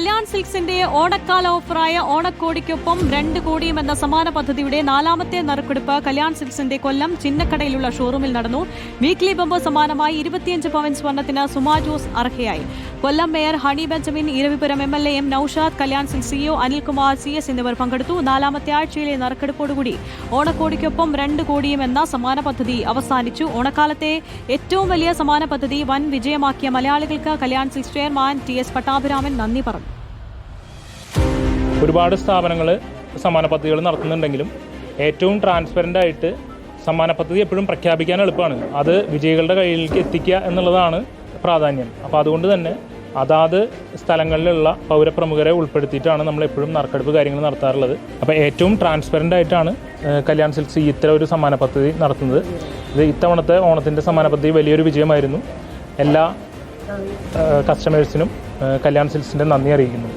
കല്യാൺ സിൽക്സിന്റെ ഓണക്കാല ഓഫറായ ഓണക്കോടിക്കൊപ്പം രണ്ട് കോടിയും എന്ന സമാന പദ്ധതിയുടെ നാലാമത്തെ നറുക്കെടുപ്പ് കല്യാൺ സിൽക്സിന്റെ കൊല്ലം ചിന്നക്കടയിലുള്ള ഷോറൂമിൽ നടന്നു. വീക്ക്ലി ബമ്പ് സമാനമായി ഇരുപത്തിയഞ്ച് പവൻ സ്വർണത്തിന് Suma Jose അർഹയായി. Kollam mayor Honey Benjamin Iravipuram M L A M Naushad Kalyan Singh CEO Anilkumar C S എന്നിവർ പങ്കെടുത്തു. നാലാമത്തെ ആഴ്ചയിലെ നറുക്കെടുപ്പോടുകൂടി ഓണക്കോടിക്കൊപ്പം രണ്ട് കോടിയും എന്ന സമാന പദ്ധതി അവസാനിച്ചു. ഓണക്കാലത്തെ ഏറ്റവും വലിയ സമാന പദ്ധതി വൻ വിജയമാക്കിയ മലയാളികൾക്ക് Kalyan Singh chairman T S Pattabhiraman നന്ദി പറഞ്ഞു. ഒരുപാട് സ്ഥാപനങ്ങൾ സമ്മാന പദ്ധതികൾ നടത്തുന്നുണ്ടെങ്കിലും ഏറ്റവും ട്രാൻസ്പെറന്റ് ആയിട്ട് സമ്മാന പദ്ധതി എപ്പോഴും പ്രഖ്യാപിക്കാൻ എളുപ്പമാണ്. അത് വിജയികളുടെ കയ്യിലേക്ക് എത്തിക്കുക എന്നുള്ളതാണ് പ്രാധാന്യം. അപ്പോൾ അതുകൊണ്ട് തന്നെ അതാത് സ്ഥലങ്ങളിലുള്ള പൗരപ്രമുഖരെ ഉൾപ്പെടുത്തിയിട്ടാണ് നമ്മൾ എപ്പോഴും നറുക്കെടുപ്പ് കാര്യങ്ങൾ നടത്താറുള്ളത്. അപ്പോൾ ഏറ്റവും ട്രാൻസ്പെറന്റ് ആയിട്ടാണ് കല്യാൺ സിൽക്സ് ഇത്തരം ഒരു സമ്മാന പദ്ധതി നടത്തുന്നത്. ഇത് ഇത്തവണത്തെ ഓണത്തിന്റെ സമ്മാന പദ്ധതി വലിയൊരു വിജയമായിരുന്നു. എല്ലാ കസ്റ്റമേഴ്സിനും കല്യാൺ സിൽക്സിന്റെ നന്ദി അറിയിക്കുന്നു.